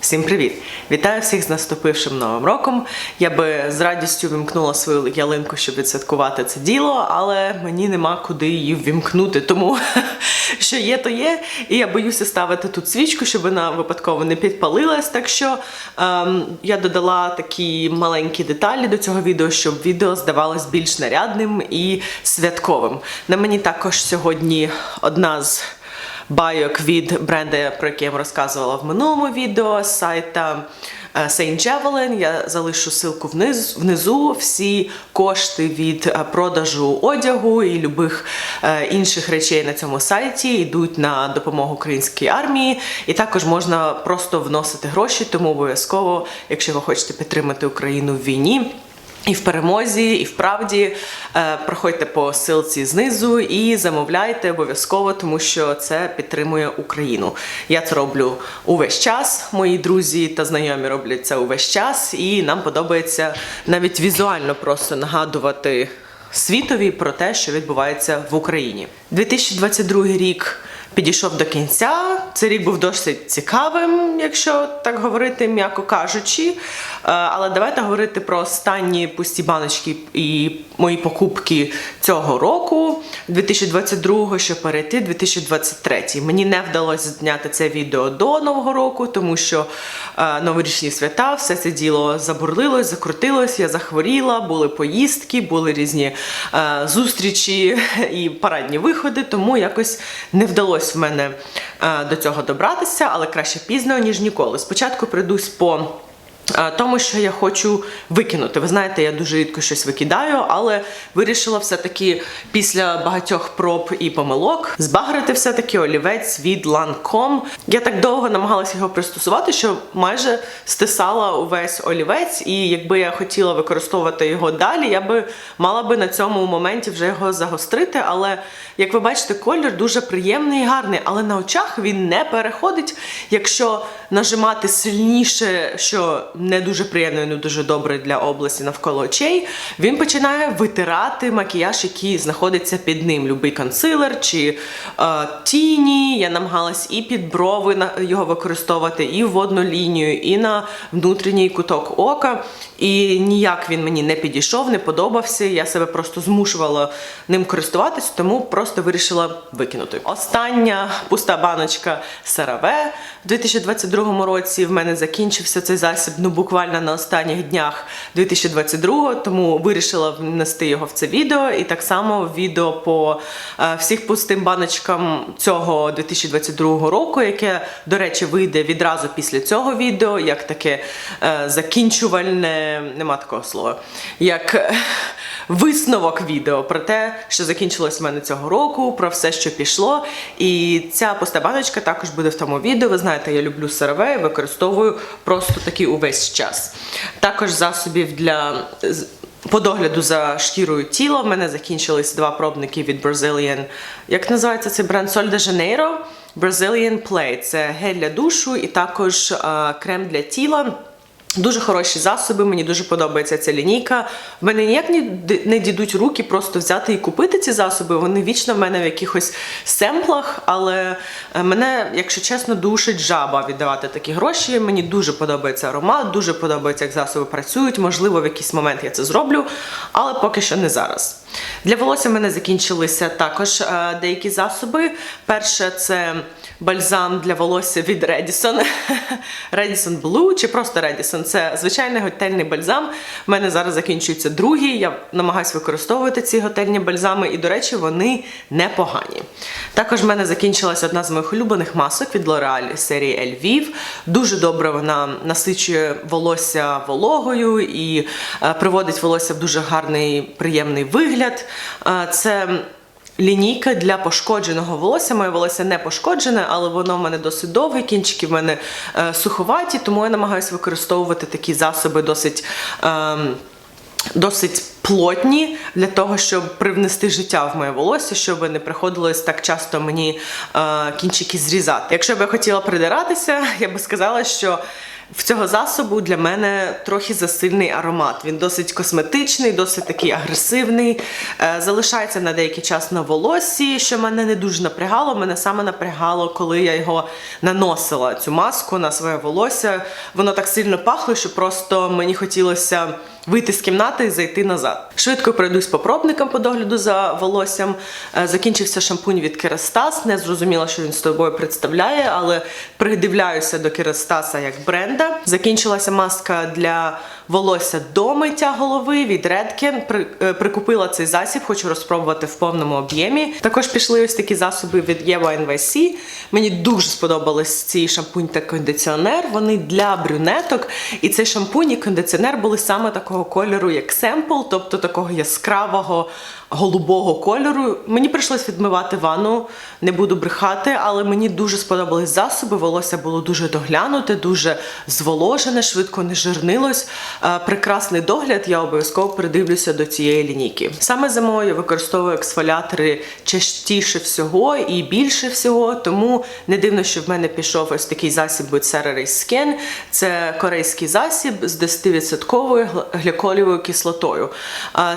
Всім привіт! Вітаю всіх з наступившим новим роком. Я би з радістю вімкнула свою ялинку, щоб відсвяткувати це діло, але мені нема куди її ввімкнути. Тому що є, то є. І я боюся ставити тут свічку, щоб вона випадково не підпалилась. Так що ем, я додала такі маленькі деталі до цього відео, щоб відео здавалось більш нарядним і святковим. На мені також сьогодні одна з байок від бренду, про який я вам розказувала в минулому відео з сайта е, Saint Javelin. Я залишу ссылку вниз, внизу. Всі кошти від е, продажу одягу і любих е, інших речей на цьому сайті йдуть на допомогу українській армії. І також можна просто вносити гроші, тому обов'язково, якщо ви хочете підтримати Україну в війні. І в перемозі, і в правді е, проходьте по ссылці знизу і замовляйте обов'язково, тому що це підтримує Україну. Я це роблю увесь час. Мої друзі та знайомі роблять це увесь час, і нам подобається навіть візуально просто нагадувати світові про те, що відбувається в Україні. 2022 рік підійшов до кінця. Цей рік був досить цікавим, якщо так говорити, м'яко кажучи. Е, Але давайте говорити про останні пусті баночки і мої покупки цього року, 2022, щоб перейти 2023. Мені не вдалося зняти це відео до Нового року, тому що е, новорічні свята, все це діло забурлилось, закрутилось, я захворіла, були поїздки, були різні е, зустрічі і парадні виходи, тому якось не вдалося в мене е, до цього добратися, але краще пізно, ніж ніколи. Спочатку прийдусь по. Е, Тому, що я хочу викинути. Ви знаєте, я дуже рідко щось викидаю, але вирішила все-таки після багатьох проб і помилок збагрити все-таки олівець від Lancome. Я так довго намагалася його пристосувати, що майже стисала увесь олівець, і якби я хотіла використовувати його далі, я би мала би на цьому моменті вже його загострити. Але як ви бачите, колір дуже приємний і гарний, але на очах він не переходить, якщо нажимати сильніше, що не дуже приємно і не дуже добре для області навколо очей, він починає витирати макіяж, який знаходиться під ним. Любий консилер чи е, тіні. Я намагалась і під брови його використовувати, і в водну лінію, і на внутрішній куток ока. І ніяк він мені не підійшов, не подобався. Я себе просто змушувала ним користуватись, тому просто вирішила викинути. Остання пуста баночка CeraVe в 2022 році. В мене закінчився цей засіб ну буквально на останніх днях 2022, тому вирішила внести його в це відео. І так само відео по е, всіх пустим баночкам цього 2022 року, яке, до речі, вийде відразу після цього відео, як таке е, закінчувальне, нема такого слова, як е, висновок відео про те, що закінчилось в мене цього року, про все, що пішло. І ця пуста баночка також буде в тому відео. Ви знаєте, я люблю CeraVe і використовую просто такий увесь час. Також засобів для. По догляду за шкірою тіла в мене закінчились два пробники від Brazilian. Як називається цей бренд Sol de Janeiro? Brazilian Play. Це гель для душу і також крем для тіла. Дуже хороші засоби, мені дуже подобається ця лінійка. В мене ніяк не, д- не дійдуть руки просто взяти і купити ці засоби. Вони вічно в мене в якихось семплах, але е, мене, якщо чесно, душить жаба віддавати такі гроші. Мені дуже подобається аромат, дуже подобається, як засоби працюють. Можливо, в якийсь момент я це зроблю, але поки що не зараз. Для волосся в мене закінчилися також е, деякі засоби. Перше це бальзам для волосся від Redison. Redison Blue чи просто Redison. Це звичайний готельний бальзам. У мене зараз закінчується другий. Я намагаюся використовувати ці готельні бальзами, і, до речі, вони непогані. Також в мене закінчилася одна з моїх улюблених масок від L'Oreal серії Elviv. Дуже добре вона насичує волосся вологою і е, приводить волосся в дуже гарний, приємний вигляд. Е, це Лінійка для пошкодженого волосся. Моє волосся не пошкоджене, але воно в мене досить довге, кінчики в мене е, суховаті, тому я намагаюся використовувати такі засоби досить. ем, Досить плотні для того, щоб привнести життя в моє волосся, щоб не приходилось так часто мені е, кінчики зрізати. Якщо б я хотіла придиратися, я би сказала, що в цього засобу для мене трохи засильний аромат. Він досить косметичний, досить такий агресивний. Е, залишається на деякий час на волоссі, що мене не дуже напрягало. Мене саме напрягало, коли я його наносила, цю маску на своє волосся. Воно так сильно пахло, що просто мені хотілося вийти з кімнати і зайти назад. Швидко пройдусь по пробникам по догляду за волоссям. Е, Закінчився шампунь від Керастас. Не зрозуміла, що він з тобою представляє, але придивляюся до Керастаса як бренда. Закінчилася маска для волосся до миття голови від Redken. Е, Прикупила цей засіб, хочу розпробувати в повному об'ємі. Також пішли ось такі засоби від Єва NVC. Мені дуже сподобались ці шампунь та кондиціонер. Вони для брюнеток. І цей шампунь і кондиціонер були саме такого кольору, як семпл, тобто такого яскравого голубого кольору. Мені прийшлось відмивати ванну, не буду брехати, але мені дуже сподобались засоби. Волосся було дуже доглянуте, дуже зволожене, швидко не жирнилось. Е, Прекрасний догляд, я обов'язково придивлюся до цієї лінійки. Саме зимою я використовую ексфоліатори частіше всього і більше всього, тому не дивно, що в мене пішов ось такий засіб від Cerare Skin. Це корейський засіб з 10% гліколівою кислотою.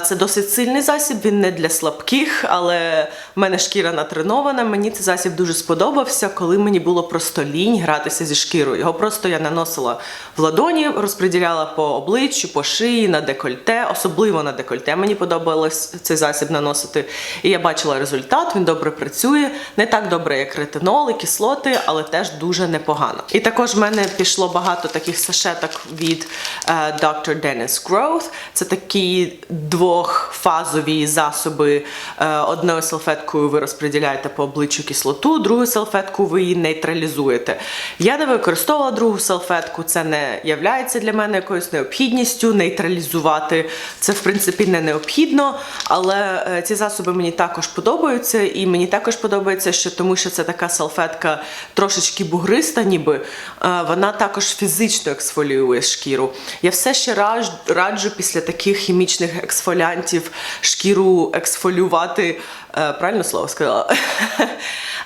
Це досить сильний засіб, він не для слабких, але в мене шкіра натренована. Мені цей засіб дуже сподобався, коли мені було просто лінь гратися зі шкірою. Його просто я наносила в ладоні, розподіляла по обличчю, по шиї, на декольте, особливо на декольте. Мені подобалось цей засіб наносити. І я бачила результат, він добре працює. Не так добре, як ретинол і кислоти, але теж дуже непогано. І також в мене пішло багато таких сашеток від е, Dr. Dennis Growth. Це такі двохфазові засоби. Е, одною салфеткою ви розподіляєте по обличчю кислоту, другу салфетку ви її нейтралізуєте. Я не використовувала другу салфетку, це не являється для мене якоюсь необхідністю нейтралізувати. Це в принципі не необхідно, але е, ці засоби мені також подобаються, і мені також подобається, що тому що це така салфетка трошечки бугриста, ніби е, вона також фізично ексфоліює шкіру. Я все ще раджу після таких хімічних ексфоліантів шкіру ексфолювати. е, Правильно слово сказала?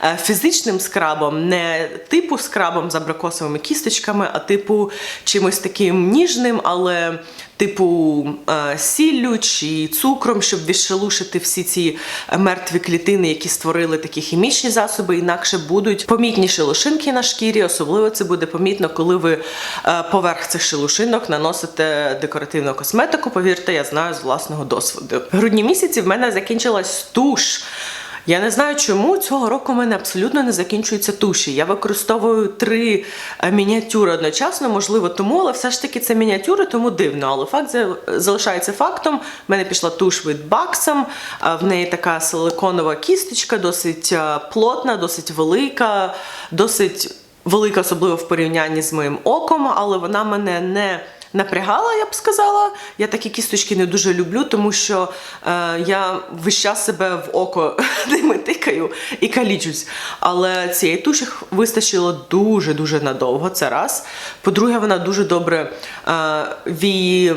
Е, Фізичним скрабом, не типу скрабом з абрикосовими кісточками, а типу чимось таким ніжним, але типу е, сіллю чи цукром, щоб відшелушити всі ці мертві клітини, які створили такі хімічні засоби, інакше будуть помітні шелушинки на шкірі. Особливо це буде помітно, коли ви е, поверх цих шелушинок наносите декоративну косметику. Повірте, я знаю з власного досвіду. Грудні місяці в мене закінчилась туш. Я не знаю, чому цього року в мене абсолютно не закінчуються туші. Я використовую три е, мініатюри одночасно, можливо, тому, але все ж таки це мініатюри, тому дивно. Але факт залишається фактом. В мене пішла туш від Баксом. В неї така силиконова кісточка, досить е, плотна, досить велика, досить велика, особливо в порівнянні з моїм оком, але вона мене не напрягала, я б сказала. Я такі кісточки не дуже люблю, тому що е, я весь час себе в око ними тикаю і калічусь. Але цієї туші вистачило дуже-дуже надовго. Це раз. По-друге, вона дуже добре е, вії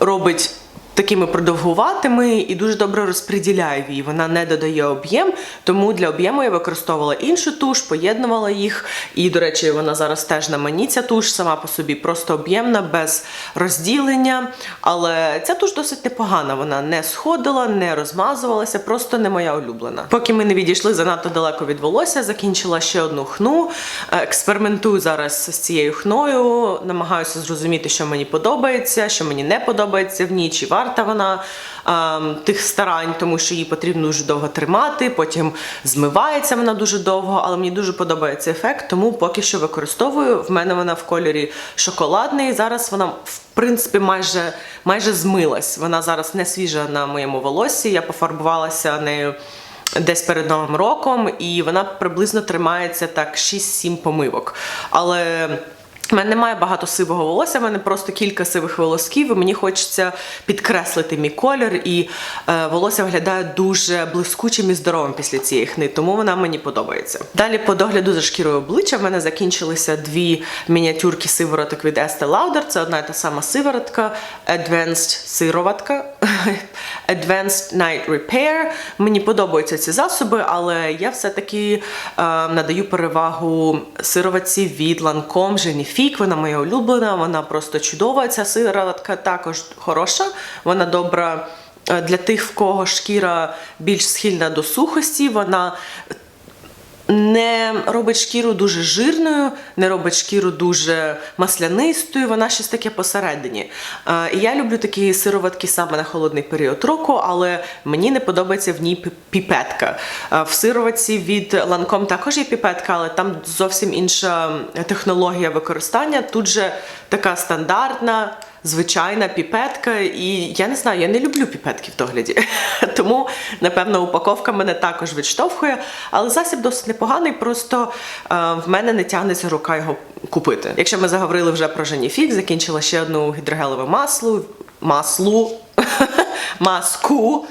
робить. Такими продовгуватими і дуже добре розподіляє її. Вона не додає об'єм, тому для об'єму я використовувала іншу туш, поєднувала їх. І, до речі, вона зараз теж на мені ця туш сама по собі просто об'ємна, без розділення. Але ця туш досить непогана. Вона не сходила, не розмазувалася, просто не моя улюблена. Поки ми не відійшли занадто далеко від волосся, закінчила ще одну хну. Е, Експериментую зараз з цією хною, намагаюся зрозуміти, що мені подобається, що мені не подобається в ній, чи варта вона ем, тих старань, тому що її потрібно дуже довго тримати, потім змивається вона дуже довго, але мені дуже подобається ефект, тому поки що використовую. В мене вона в кольорі шоколадний. Зараз вона в принципі майже, майже змилась. Вона зараз не свіжа на моєму волоссі. Я пофарбувалася нею. Десь перед новим роком, і вона приблизно тримається так 6-7 помивок. Але в мене немає багато сивого волосся, в мене просто кілька сивих волосків, і мені хочеться підкреслити мій колір, і е, волосся виглядає дуже блискучим і здоровим після цієї хни, тому вона мені подобається. Далі по догляду за шкірою обличчя в мене закінчилися дві мініатюрки сивороток від Estee Lauder. Це одна і та сама сиворотка, Advanced сироватка. Advanced Night Repair. Мені подобаються ці засоби, але я все-таки е, надаю перевагу сироватці від Lancome Genifique. Вона моя улюблена, вона просто чудова. Ця сироватка також хороша, вона добра. е, Для тих, в кого шкіра більш схильна до сухості, вона не робить шкіру дуже жирною, не робить шкіру дуже маслянистою, вона щось таке посередині. Е, я люблю такі сироватки саме на холодний період року, але мені не подобається в ній піпетка. Е, В сироватці від Lancome також є піпетка, але там зовсім інша технологія використання. Тут же така стандартна звичайна піпетка, і я не знаю, я не люблю піпетки в догляді. Тому, напевно, упаковка мене також відштовхує. Але засіб досить непоганий, просто е, в мене не тягнеться рука його купити. Якщо ми заговорили вже про Женіфік, закінчила ще одну гідрогелеве масло, маслу, маску.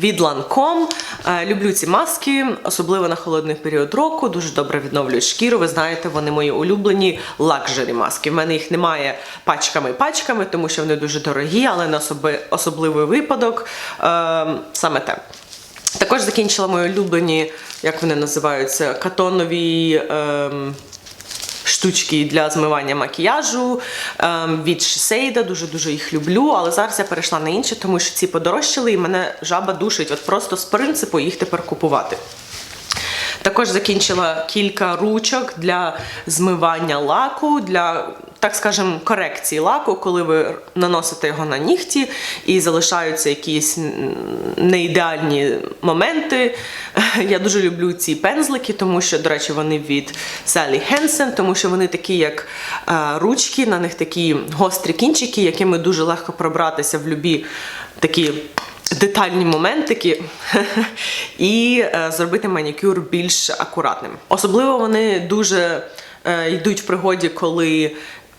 Від Lancome. Е, Люблю ці маски, особливо на холодний період року. Дуже добре відновлюють шкіру. Ви знаєте, вони мої улюблені лакжері маски. В мене їх немає пачками-пачками, тому що вони дуже дорогі, але на особливий випадок е, саме те. Також закінчила мої улюблені, як вони називаються, катонові. ем, штучки для змивання макіяжу ем, від Шисейда. Дуже дуже їх люблю. Але зараз я перейшла на інші, тому що ці подорожчали, і мене жаба душить. От просто з принципу їх тепер купувати. Також закінчила кілька ручок для змивання лаку, для, так скажемо, корекції лаку, коли ви наносите його на нігті і залишаються якісь неідеальні моменти. Я дуже люблю ці пензлики, тому що, до речі, вони від Sally Hansen, тому що вони такі, як е, ручки, на них такі гострі кінчики, якими дуже легко пробратися в любі такі детальні моментики і е, зробити манікюр більш акуратним. Особливо вони дуже е, йдуть в пригоді, коли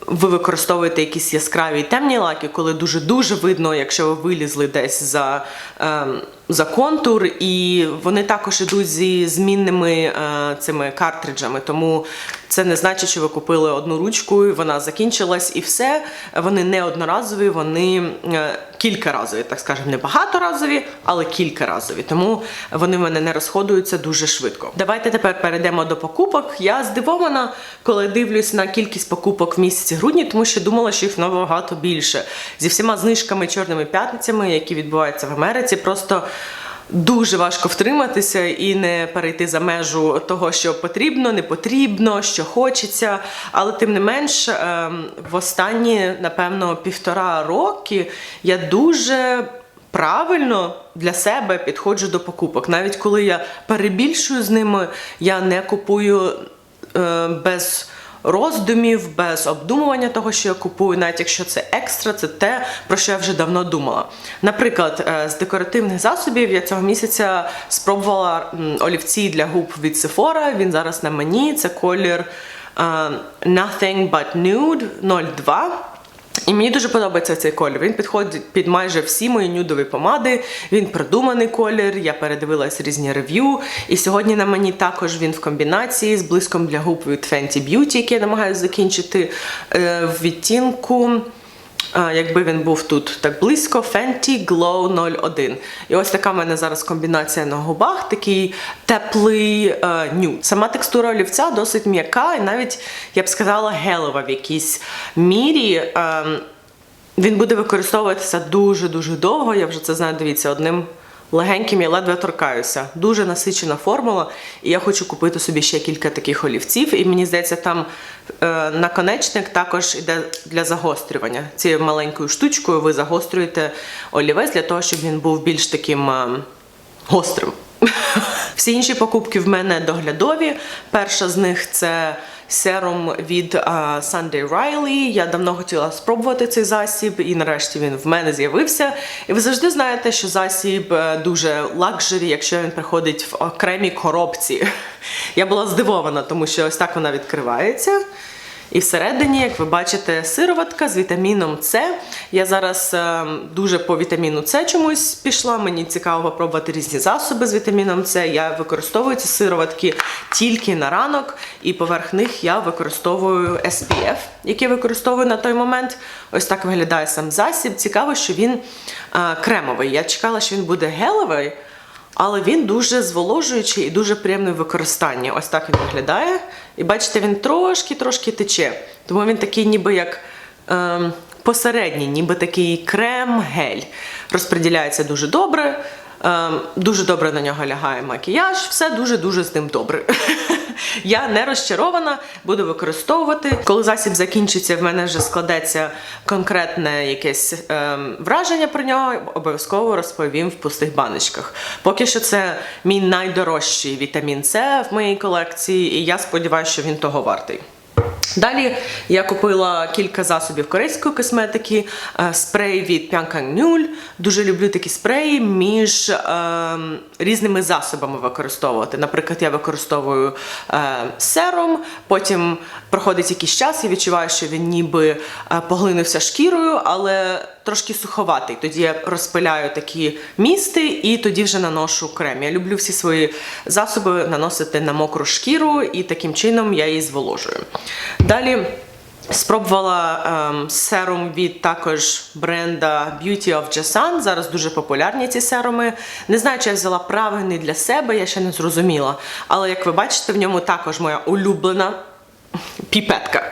ви використовуєте якісь яскраві темні лаки, коли дуже-дуже видно, якщо ви вилізли десь за, е, за контур, і вони також йдуть зі змінними е, цими картриджами. Тому це не значить, що ви купили одну ручку, вона закінчилась, і все. Вони не одноразові, вони е, кількаразові, так скажемо, не багаторазові, але кількаразові. Тому вони в мене не розходуються дуже швидко. Давайте тепер перейдемо до покупок. Я здивована, коли дивлюсь на кількість покупок в місяці грудні, тому що думала, що їх набагато більше. Зі всіма знижками чорними п'ятницями, які відбуваються в Америці, просто. Дуже важко втриматися і не перейти за межу того, що потрібно, не потрібно, що хочеться. Але тим не менш, ем, в останні, напевно, півтора роки я дуже правильно для себе підходжу до покупок. Навіть коли я перебільшую з ними, я не купую е, без роздумів, без обдумування того, що я купую, навіть якщо це екстра, це те, про що я вже давно думала. Наприклад, е, з декоративних засобів я цього місяця спробувала олівці для губ від Sephora. Він зараз на мені. Це колір е, Nothing But Nude 02. І мені дуже подобається цей колір. Він підходить під майже всі мої нюдові помади. Він продуманий колір. Я передивилась різні рев'ю. І сьогодні на мені також він в комбінації з блиском для губ від Fenty Beauty, який я намагаюся закінчити е, в відтінку. Якби він був тут так близько, Fenty Glow 01. І ось така в мене зараз комбінація на губах, такий теплий е, нюд. Сама текстура олівця досить м'яка, і навіть я б сказала гелова в якійсь мірі. Е, він буде використовуватися дуже-дуже довго. Я вже це знаю, дивіться, одним легеньким я ледве торкаюся. Дуже насичена формула, і я хочу купити собі ще кілька таких олівців. І мені здається, там е, наконечник також йде для загострювання. Цією маленькою штучкою ви загострюєте олівець для того, щоб він був більш таким е, гострим. Всі інші покупки в мене доглядові. Перша з них це серум від Sunday Riley. Я давно хотіла спробувати цей засіб, і нарешті він в мене з'явився. І ви завжди знаєте, що засіб е, дуже лакжері, якщо він приходить в окремій коробці. Я була здивована, тому що ось так вона відкривається. І всередині, як ви бачите, сироватка з вітаміном С. Я зараз е, дуже по вітаміну С чомусь пішла. Мені цікаво попробувати різні засоби з вітаміном С. Я використовую ці сироватки тільки на ранок, і поверх них я використовую SPF, який використовую на той момент. Ось так виглядає сам засіб. Цікаво, що він е, кремовий. Я чекала, що він буде гелевий. Але він дуже зволожуючий і дуже приємний в використанні. Ось так він виглядає. І бачите, він трошки-трошки тече. Тому він такий, ніби як е, посередній, ніби такий крем-гель. Розподіляється дуже добре. Ем, дуже добре на нього лягає макіяж, все дуже-дуже з ним добре. Я не розчарована, буду використовувати. Коли засіб закінчиться, в мене вже складеться конкретне якесь ем, враження про нього. Обов'язково розповім в пустих баночках. Поки що це мій найдорожчий вітамін С в моїй колекції, і я сподіваюся, що він того вартий. Далі я купила кілька засобів корейської косметики, е, спрей від Null. Дуже люблю такі спреї між е, різними засобами використовувати. Наприклад, я використовую е, сером, потім проходить якийсь час, я відчуваю, що він ніби е, поглинувся шкірою, але трошки суховатий. Тоді я розпиляю такі місти і тоді вже наношу крем. Я люблю всі свої засоби наносити на мокру шкіру, і таким чином я її зволожую. Далі. Спробувала ем, серум від також бренда Beauty of Jasan. Зараз дуже популярні ці серуми. Не знаю, чи я взяла правильний для себе, я ще не зрозуміла. Але як ви бачите, в ньому також моя улюблена піпетка.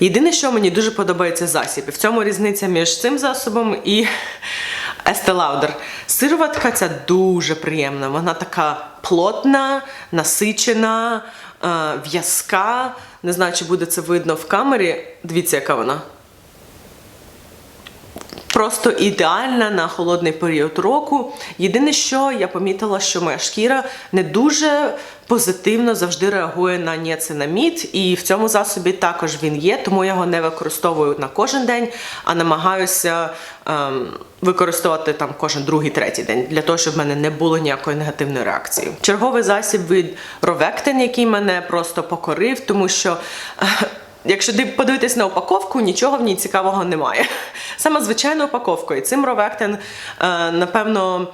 Єдине, що мені дуже подобається засіб. І в цьому різниця між цим засобом і Estee Lauder. Сироватка ця дуже приємна. Вона така плотна, насичена, е, в'язка. Не знаю, чи буде це видно в камері. Дивіться, яка вона. Просто ідеальна на холодний період року. Єдине, що я помітила, що моя шкіра не дуже позитивно завжди реагує на ніацинамід, і в цьому засобі також він є, тому я його не використовую на кожен день, а намагаюся ем, використовувати там кожен другий, третій день для того, щоб в мене не було ніякої негативної реакції. Черговий засіб від Rovectin, який мене просто покорив, тому що. Якщо подивитись на упаковку, нічого в ній цікавого немає. Саме звичайна упаковка. І цим е, напевно,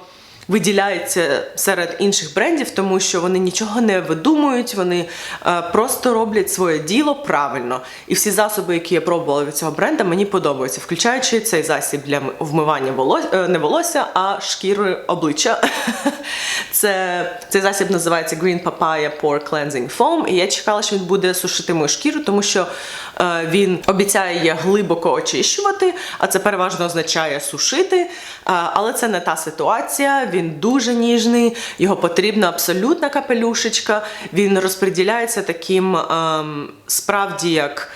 виділяється серед інших брендів, тому що вони нічого не видумують, вони е, просто роблять своє діло правильно. І всі засоби, які я пробувала від цього бренда, мені подобаються, включаючи цей засіб для вмивання волосся, е, не волосся, а шкіри обличчя. Це цей засіб називається Green Papaya Pore Cleansing Foam. І я чекала, що він буде сушити мою шкіру, тому що він обіцяє глибоко очищувати, а це переважно означає сушити. Е, але це не та ситуація. Він дуже ніжний, його потрібна абсолютна капелюшечка. Він розподіляється таким е, справді як.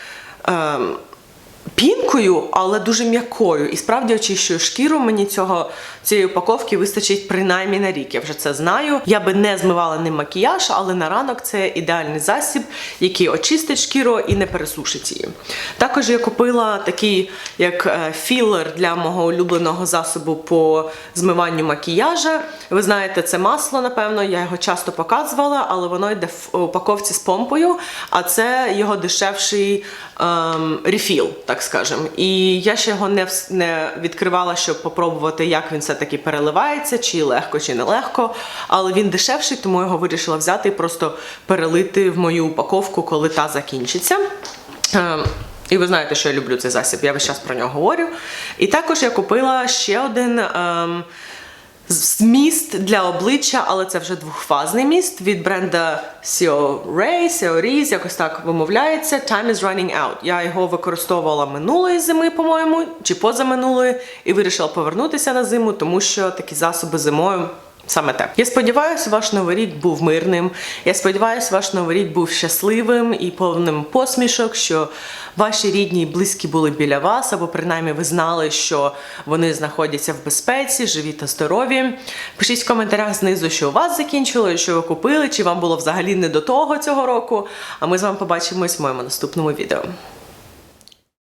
Пінкою, але дуже м'якою. І справді очищую шкіру. Мені цього цієї упаковки вистачить принаймні на рік. Я вже це знаю. Я би не змивала ним макіяж, але на ранок це ідеальний засіб, який очистить шкіру і не пересушить її. Також я купила такий як е, філер для мого улюбленого засобу по змиванню макіяжа. Ви знаєте, це масло, напевно, я його часто показувала, але воно йде в упаковці з помпою, а це його дешевший ем, рефіл, так скажемо. І я ще його не не відкривала, щоб попробувати, як він все-таки переливається, чи легко, чи нелегко. Але він дешевший, тому його вирішила взяти і просто перелити в мою упаковку, коли та закінчиться. Ем, і ви знаєте, що я люблю цей засіб, я весь час про нього говорю. І також я купила ще один. Ем, Міст для обличчя, але це вже двохфазний міст від бренда Ray, Seo якось так вимовляється. Time is running out. Я його використовувала минулої зими, по-моєму, чи позаминулої, і вирішила повернутися на зиму, тому що такі засоби зимою. Саме так. Я сподіваюся, ваш новий рік був мирним. Я сподіваюся, ваш новий рік був щасливим і повним посмішок, що ваші рідні і близькі були біля вас, або принаймні ви знали, що вони знаходяться в безпеці, живі та здорові. Пишіть в коментарях знизу, що у вас закінчило, що ви купили, чи вам було взагалі не до того цього року. А ми з вами побачимось в моєму наступному відео.